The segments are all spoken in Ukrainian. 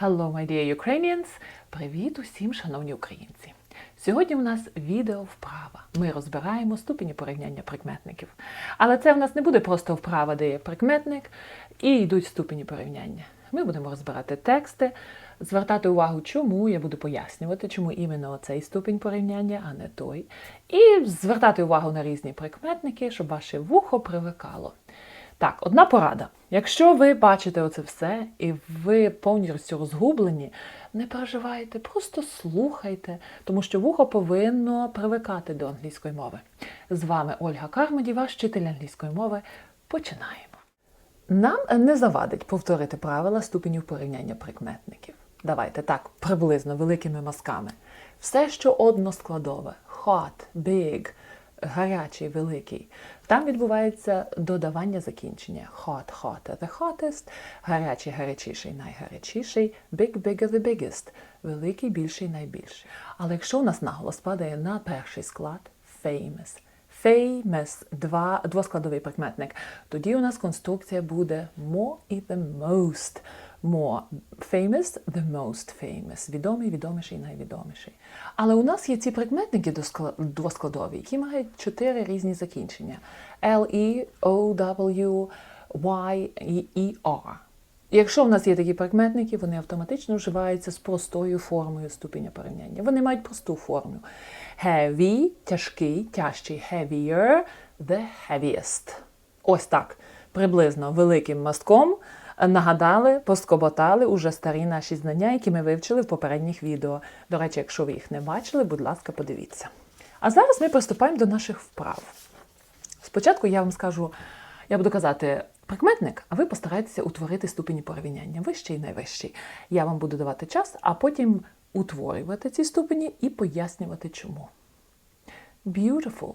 Hello, my dear Ukrainians! Привіт усім, шановні українці! Сьогодні у нас відео вправа. Ми розбираємо ступені порівняння прикметників. Але це в нас не буде просто вправа, де є прикметник, і йдуть ступені порівняння. Ми будемо розбирати тексти, звертати увагу, чому я буду пояснювати, чому іменно цей ступінь порівняння, а не той. І звертати увагу на різні прикметники, щоб ваше вухо привикало. Так, одна порада. Якщо ви бачите оце все і ви повністю розгублені, не переживайте, просто слухайте, тому що вухо повинно привикати до англійської мови. З вами Ольга Кармоді, ваш вчитель англійської мови. Починаємо. Нам не завадить повторити правила ступенів порівняння прикметників. Давайте так, приблизно великими мазками. Все, що односкладове, hot, big, гарячий, великий. Там відбувається додавання закінчення. Hot, hotter, the hottest, гарячий, гарячіший, найгарячіший, big, bigger, the biggest, великий, більший, найбільший. Але якщо у нас наголос падає на перший склад, famous, famous, два, двоскладовий прикметник, тоді у нас конструкція буде more і the most. More famous, the most famous. Відомий, відоміший, найвідоміший. Але у нас є ці прикметники двоскладові, які мають чотири різні закінчення: L, E, O, W, Y і E, R. Якщо в нас є такі прикметники, вони автоматично вживаються з простою формою ступеня порівняння. Вони мають просту форму. Heavy – тяжкий, тяжчий, heavier, the heaviest. Ось так, приблизно великим мастком нагадали, поскоботали уже старі наші знання, які ми вивчили в попередніх відео. До речі, якщо ви їх не бачили, будь ласка, подивіться. А зараз ми приступаємо до наших вправ. Спочатку я вам скажу, я буду казати прикметник, а ви постараєтеся утворити ступені порівняння вищий і найвищий. Я вам буду давати час, а потім утворювати ці ступені і пояснювати чому. Beautiful.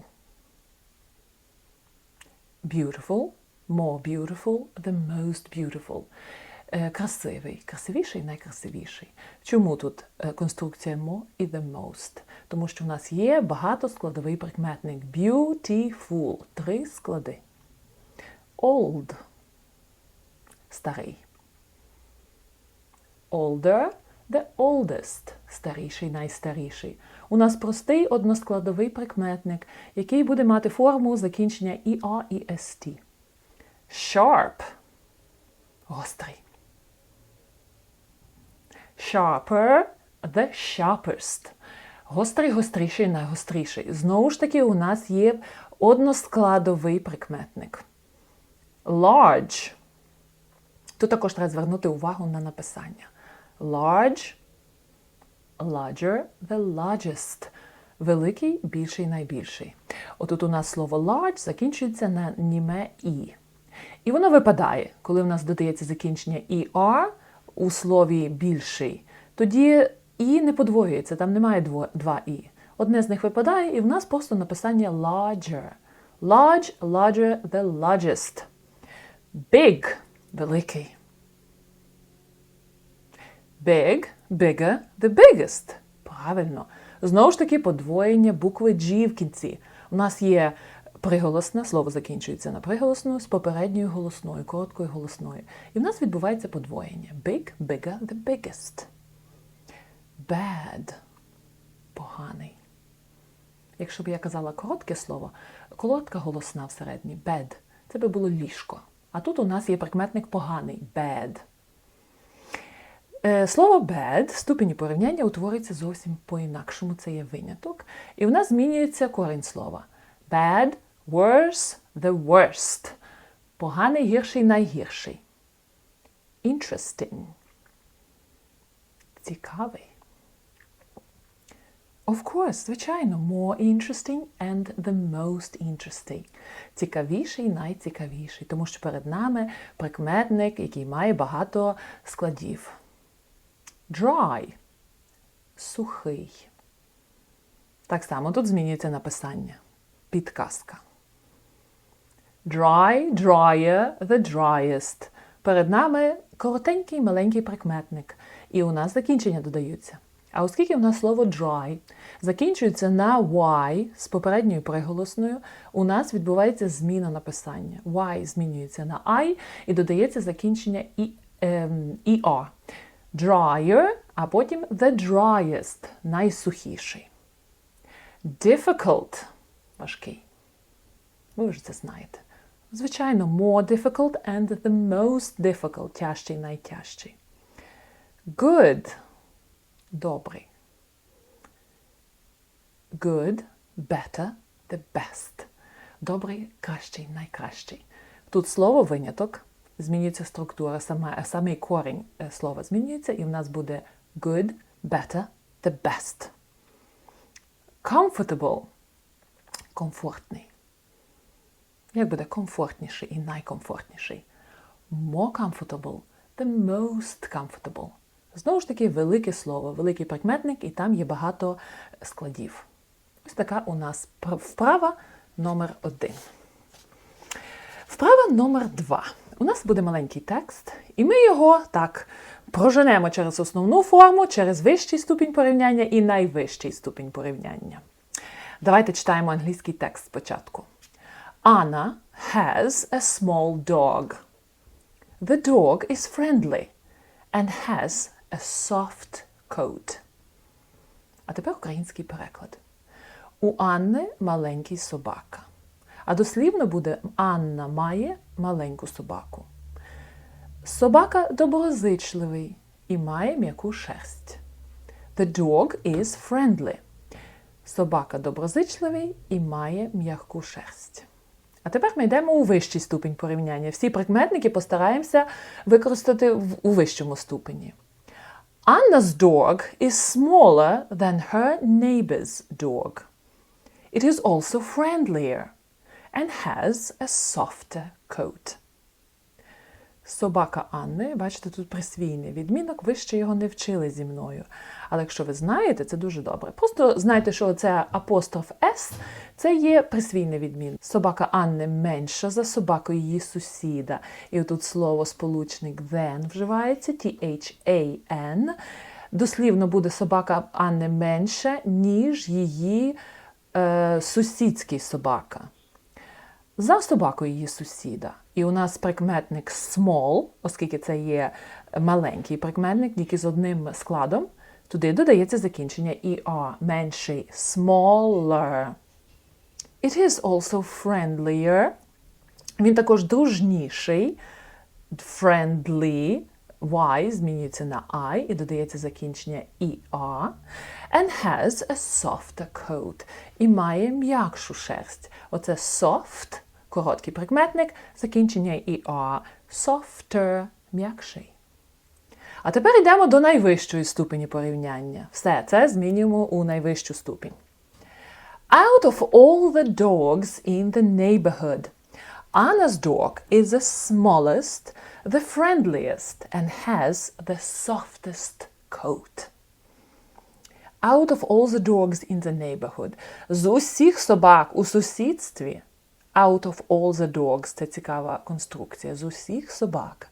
Beautiful, more beautiful, the most beautiful. Е, Красивий, красивіший, найкрасивіший. Чому тут е, конструкція more і the most? Тому що в нас є багатоскладовий прикметник beautiful. Три склади. Old старий. Older the oldest старіший, найстаріший. У нас простий односкладовий прикметник, який буде мати форму закінчення ER і ST. Sharp гострий. Sharper the sharpest. Гострий, гостріший, найгостріший. Знову ж таки, у нас є односкладовий прикметник. Large. Тут також треба звернути увагу на написання. Large, larger, the largest. Великий, більший, найбільший. Отут у нас слово large закінчується на німе і. І воно випадає, коли в нас додається закінчення er у слові більший. Тоді і не подвоюється, там немає два і. Одне з них випадає, і в нас просто написання larger. Large, larger, the largest. Big великий. Big, bigger, the biggest. Правильно. Знову ж таки, подвоєння букви G в кінці. У нас є приголосне, слово закінчується на приголосну з попередньою голосною, короткою голосною. І в нас відбувається подвоєння. Big, bigger, the biggest. Bad. Поганий. Якщо б я казала коротке слово, коротка голосна всередині, bad, це би було ліжко. А тут у нас є прикметник поганий bad. Е, Слово bad в ступені порівняння утворюється зовсім по-інакшому, це є виняток. І в нас змінюється корінь слова. Bad, worse, the worst. Поганий, гірший, найгірший. Interesting. Цікавий. Of course, звичайно, more interesting and the most interesting. Цікавіший, найцікавіший, тому що перед нами прикметник, який має багато складів. Dry – сухий. Так само тут змінюється написання. Підказка. Dry, drier, the driest. Перед нами коротенький маленький прикметник. І у нас закінчення додаються. А оскільки у нас слово dry закінчується на y з попередньою приголосною, у нас відбувається зміна написання. Y змінюється на I і додається закінчення ER. drier, а потім the driest найсухіший. Difficult важкий. Ви вже це знаєте. Звичайно, more difficult and the most difficult тяжчий, найтяжчий. Good добрий. Good, better, the best. Добрий, кращий, найкращий. Тут слово виняток, змінюється структура, саме, самий корінь е, слова змінюється, і в нас буде good, better, the best. Comfortable комфортний. Як буде комфортніший і найкомфортніший? More comfortable, the most comfortable. Знову ж таки, велике слово, великий прикметник, і там є багато складів. Ось така у нас вправа номер один. Вправа номер два. У нас буде маленький текст, і ми його так проженемо через основну форму, через вищий ступінь порівняння і найвищий ступінь порівняння. Давайте читаємо англійський текст спочатку. Anna has a small dog. The dog is friendly and has a soft coat. А тепер український переклад. У Анни маленький собака. А дослівно буде Анна має маленьку собаку. Собака доброзичливий і має м'яку шерсть. The dog is friendly. Собака доброзичливий і має м'яку шерсть. А тепер ми йдемо у вищий ступінь порівняння. Всі прикметники постараємося використати у вищому ступені. Anna's dog is smaller than her neighbor's dog. It is also friendlier and has a softer coat. Собака Анни, бачите, тут присвійний відмінок, ви ще його не вчили зі мною. Але якщо ви знаєте, це дуже добре. Просто знайте, що це апостроф С це є присвійний відмінок. Собака Анни менша за собаку її сусіда. І тут слово сполучник then вживається, T-H-A-N. Дослівно буде собака Анни менша, ніж її е, сусідський собака. За собакою її сусіда. І у нас прикметник small, оскільки це є маленький прикметник, тільки з одним складом, туди додається закінчення er, менший, smaller. It is also friendlier. Він також дружніший, friendly, Y змінюється на I і додається закінчення ER. And has a softer coat. І має м'якшу шерсть. Оце soft, короткий прикметник, закінчення ER. Softer, м'якший. А тепер йдемо до найвищої ступені порівняння. Все це змінюємо у найвищу ступінь. Out of all the dogs in the neighborhood, Anna's dog is the smallest, the friendliest, and has the softest coat. Out of all the dogs in the neighborhood. З усіх собак у сусідстві. Out of all the dogs це цікава конструкція. З усіх собак.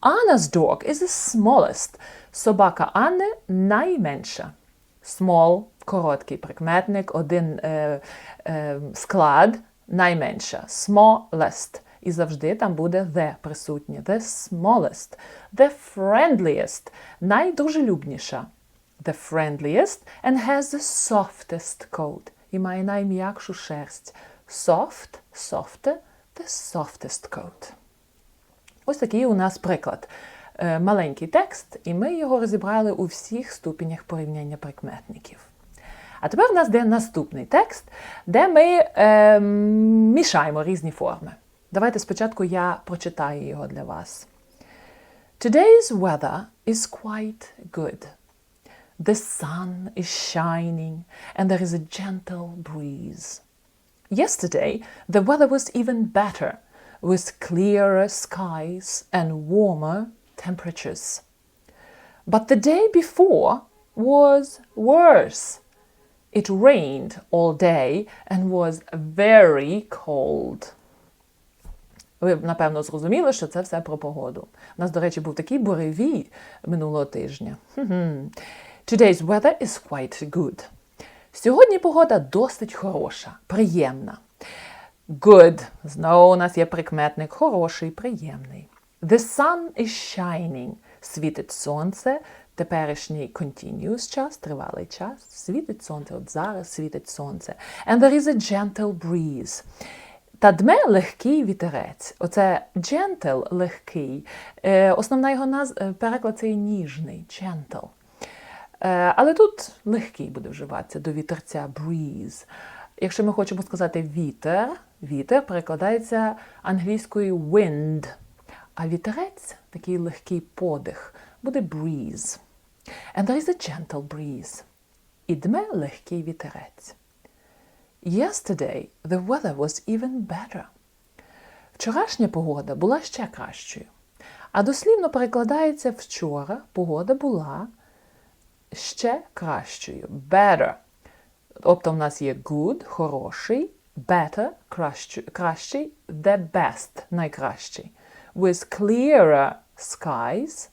Anna's dog is the smallest. Собака Анни найменша. Small короткий прикметник, один е, е, склад найменша. Smallest. І завжди там буде the присутнє. The smallest. The friendliest. Найдружелюбніша. The friendliest and has the softest coat. І має найм'якшу шерсть. Soft, softer, the softest coat. Ось такий у нас приклад. Е, маленький текст, і ми його розібрали у всіх ступенях порівняння прикметників. А тепер у нас де наступний текст, де ми е, мішаємо різні форми. Давайте спочатку я прочитаю його для вас. Today's weather is quite good. The sun is shining and there is a gentle breeze. Yesterday, the weather was even better, with clearer skies and warmer temperatures. But the day before was worse. It rained all day and was very cold. Ви, напевно, зрозуміли, що це все про погоду. У нас, до речі, був такий буревій минулого тижня. Today's weather is quite good. Сьогодні погода досить хороша, приємна. Good. Знову у нас є прикметник хороший, приємний. The sun is shining. світить сонце, теперішній continuous час, тривалий час, світить сонце, от зараз світить сонце. And there is a gentle breeze. Та дме легкий вітерець. Оце gentle – легкий. Е, основна його наз... е, переклад це ніжний, gentle. Е, але тут легкий буде вживатися до вітерця breeze. Якщо ми хочемо сказати вітер, вітер перекладається англійською wind, а вітерець такий легкий подих буде breeze. And there is a gentle breeze. І дме легкий вітерець. Yesterday the weather was even better. Вчорашня погода була ще кращою. А дослівно перекладається вчора погода була ще кращою. Better. Тобто в нас є good, хороший, better, кращий, the best, найкращий. With clearer skies,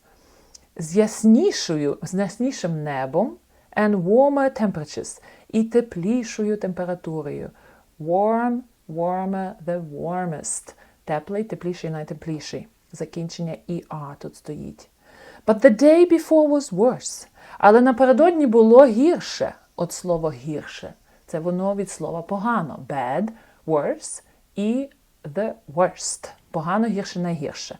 з яснішою, з яснішим небом, and warmer temperatures, і теплішою температурою. Warm, warmer, the warmest. Теплий, тепліший, найтепліший. Закінчення «er» тут стоїть. But the day before was worse. Але напередодні було гірше. От слово гірше. Це воно від слова погано. Bad, worse і the worst. Погано, гірше, найгірше.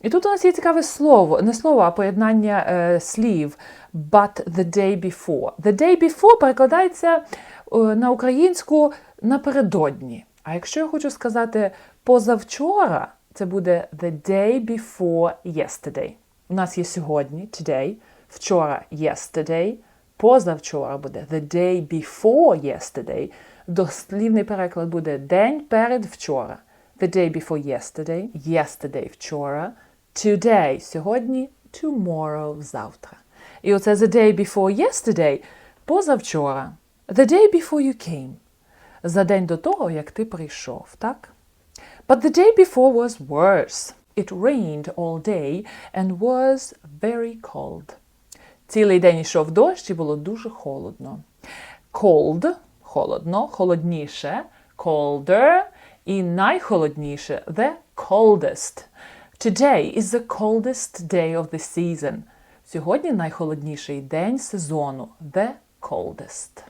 І тут у нас є цікаве слово, не слово, а поєднання е, слів but the day before. The day before перекладається е, на українську напередодні. А якщо я хочу сказати позавчора, це буде the day before yesterday. У нас є сьогодні, today, вчора yesterday, позавчора буде the day before yesterday. Дослівний переклад буде день перед вчора. The day before yesterday, yesterday вчора, today сьогодні, tomorrow завтра. І оце the day before yesterday позавчора. The day before you came. За день до того, як ти прийшов, так? But the day before was worse. It rained all day and was very cold. Цілий день йшов дощ і було дуже холодно. Cold – холодно, холодніше, colder і найхолодніше – the coldest. Today is the coldest day of the season. Сьогодні найхолодніший день сезону – the coldest.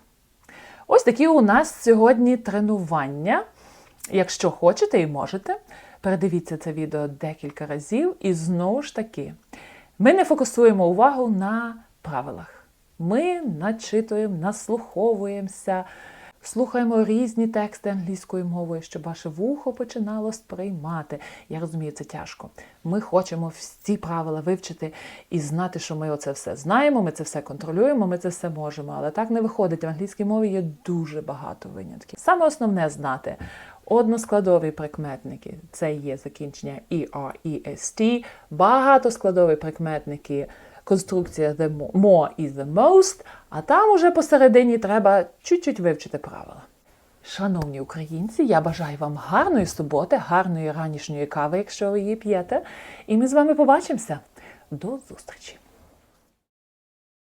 Ось такі у нас сьогодні тренування. Якщо хочете і можете, передивіться це відео декілька разів і знову ж таки, ми не фокусуємо увагу на правилах. Ми начитуємо, наслуховуємося, слухаємо різні тексти англійською мовою, щоб ваше вухо починало сприймати. Я розумію, це тяжко. Ми хочемо всі правила вивчити і знати, що ми оце все знаємо, ми це все контролюємо, ми це все можемо. Але так не виходить. В англійській мові є дуже багато винятків. Саме основне знати. Односкладові прикметники це є закінчення ER, EST, багатоскладові прикметники, конструкція the more, і the most, а там уже посередині треба чуть-чуть вивчити правила. Шановні українці, я бажаю вам гарної суботи, гарної ранішньої кави, якщо ви її п'єте. І ми з вами побачимося. До зустрічі!